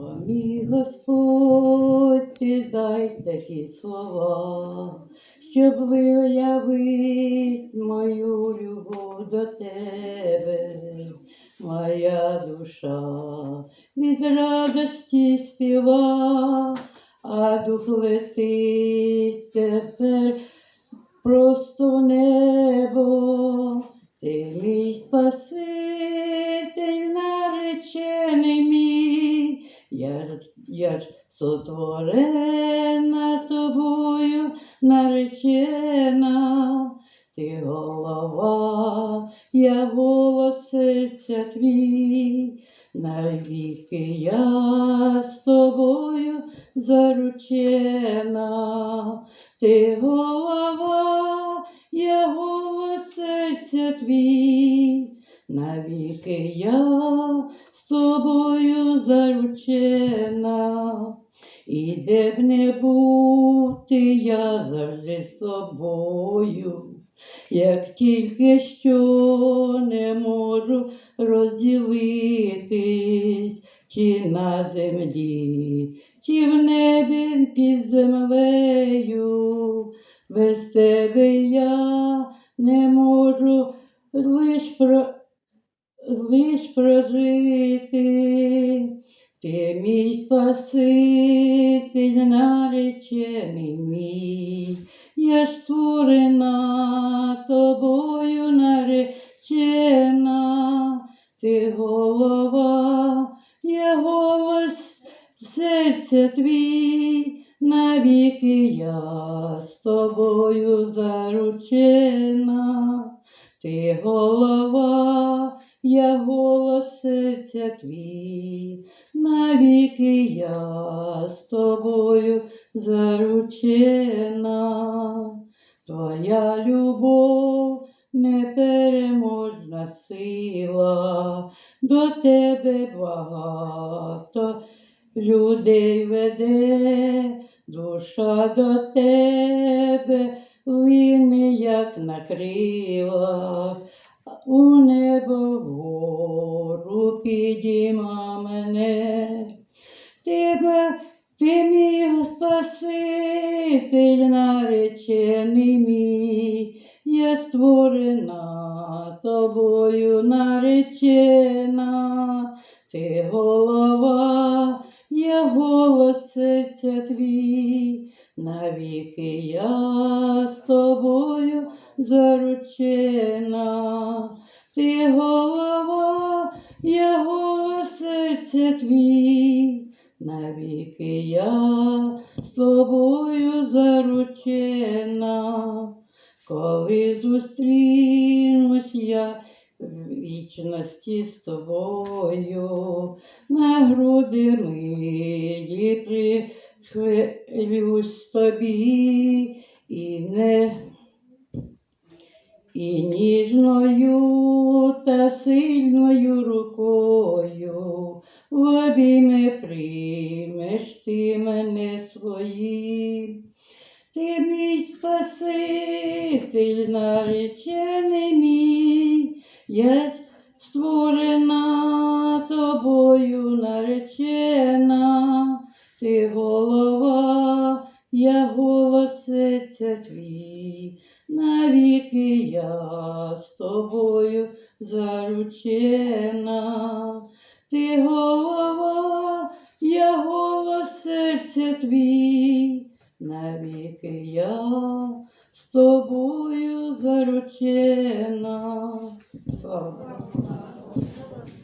О, мій Господь, ти дай такі слова, щоб виявить мою любов до тебе, моя душа від радості співа, а дух летить тепер просто в небо, ти мій спаситель, я, я сотворена тобою, наречена, ти голова, я голос серця твій, навіки я з тобою заручена, ти голова, я голос серця твій, навіки я з тобою заручена, і де б не бути, я завжди з тобою. Як тільки що не можу розділитись, чи на землі, чи в небі під землею, без тебе я не можу лиш, про, лиш прожити. Ти мій спаситель, наречений мій, я ж створена тобою наречена, ти голова, я голос серця твій, навіки я з тобою заручена, ти голова, я голос серця твій, навіки я з тобою заручена, твоя любов непереможна сила, до тебе багато людей веде, душа до тебе лине, як на крилах, у небо вгору підійма мене. Тебе, ти мій Спаситель, наречений мій, я створена тобою наречена, ти голова, я голос серця твій, навіки я тобою заручена, ти голова, я голос серця твій, навіки я з тобою заручена, коли зустрінусь я вічності з тобою, на груди милі прихилюсь тобі і не і ніжною та сильною рукою в обійми приймеш ти мене своїм. Ти мій спаситель, наречений мій, я створена тобою наречена, я голос серця твій, навіки я з тобою заручена, ти голова, я голос серця твій, навіки я з тобою заручена. Слава.